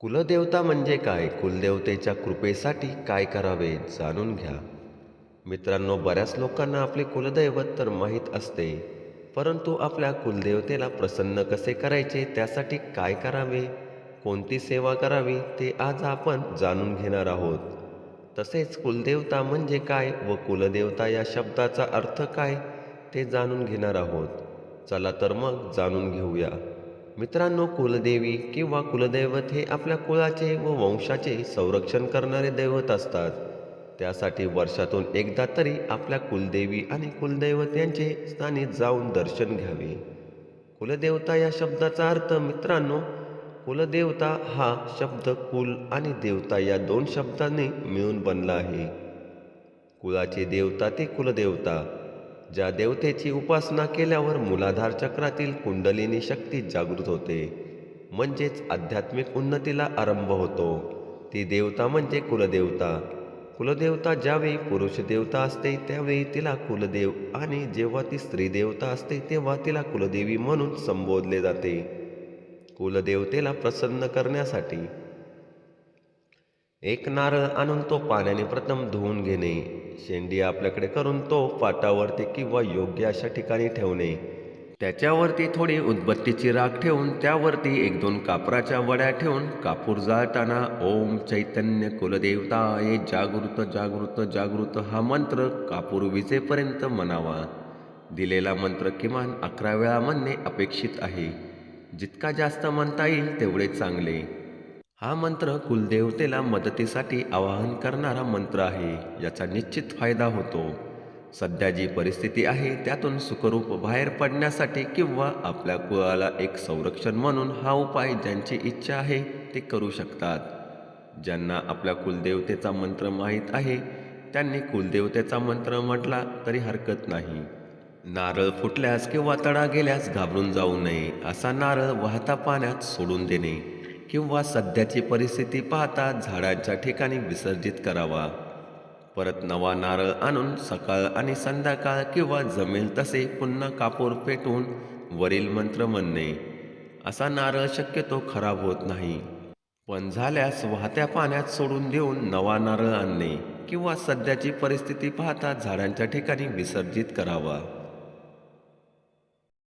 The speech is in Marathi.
कुलदेवता म्हणजे काय? कुलदेवतेच्या कृपेसाठी काय करावे जाणून घ्या. मित्रांनो बऱ्याच लोकांना आपले कुलदैवत तर माहीत असते परंतु आपल्या कुलदेवतेला प्रसन्न कसे करायचे? त्यासाठी काय करावे? कोणती सेवा करावी? ते आज आपण जाणून घेणार आहोत. तसेच कुलदेवता म्हणजे काय व कुलदेवता या शब्दाचा अर्थ काय ते जाणून घेणार आहोत. चला तर मग जाणून घेऊया. मित्रांनो कुलदेवी किंवा कुलदैवत हे आपल्या कुळाचे व वंशाचे संरक्षण करणारे दैवत असतात. त्यासाठी वर्षातून एकदा तरी आपल्या कुलदेवी आणि कुलदैवत यांचे स्थानी जाऊन दर्शन घ्यावे. कुलदेवता या शब्दाचा अर्थ मित्रांनो कुलदेवता हा शब्द कुल आणि देवता या दोन शब्दांनी मिळून बनला आहे. कुळाचे देवता ते कुलदेवता. ज्या देवतेची उपासना केल्यावर मूलाधार चक्रातील कुंडलिनी शक्ती जागृत होते म्हणजेच आध्यात्मिक उन्नतीला आरंभ होतो. ती देवता म्हणजे कुलदेवता. कुलदेवता ज्यावेळी पुरुष देवता असते त्यावेळी तिला कुलदेव आणि जेव्हा ती स्त्री देवता असते तेव्हा तिला कुलदेवी म्हणून संबोधले जाते. कुलदेवतेला प्रसन्न करण्यासाठी एक नारळ आणून तो पाण्याने प्रथम धुवून घेणे शेंडी आपल्याकडे करून तो पाटावरती किंवा योग्य अशा ठिकाणी ठेवणे. त्याच्यावरती थोडी उदबत्तीची राख ठेवून त्यावरती एक दोन कापराच्या वड्या ठेवून कापूर जाळताना ओम चैतन्य कुलदेवताये जागृत जागृत जागृत हा मंत्र कापूर विजेपर्यंत म्हणावा. दिलेला मंत्र किमान अकरा वेळा म्हणणे अपेक्षित आहे. जितका जास्त म्हणता येईल तेवढे चांगले. हा मंत्र कुलदेवतेला मदतीसाठी आवाहन करणारा मंत्र आहे याचा निश्चित फायदा होतो. सध्या जी परिस्थिती आहे त्यातून सुखरूप बाहेर पडण्यासाठी किंवा आपल्या कुळाला एक संरक्षण म्हणून हा उपाय ज्यांची इच्छा आहे ते करू शकतात. ज्यांना आपल्या कुलदेवतेचा मंत्र माहीत आहे त्यांनी कुलदेवतेचा मंत्र म्हटला तरी हरकत नाही. नारळ फुटल्यास किंवा तडा गेल्यास घाबरून जाऊ नये असा नारळ वाहता पाण्यात सोडून देणे. किंवा सध्याची परिस्थिती पाहता झाडांच्या ठिकाणी विसर्जित करावा. परत नवा नारळ आणून सकाळ आणि संध्याकाळ किंवा जमेल तसे पुन्हा कापूर पेटून वरील मंत्र म्हणणे. असा नारळ शक्यतो खराब होत नाही. पण झाल्यास वाहत्या पाण्यात सोडून देऊन नवा नारळ आणणे किंवा सध्याची परिस्थिती पाहता झाडांच्या ठिकाणी विसर्जित करावा.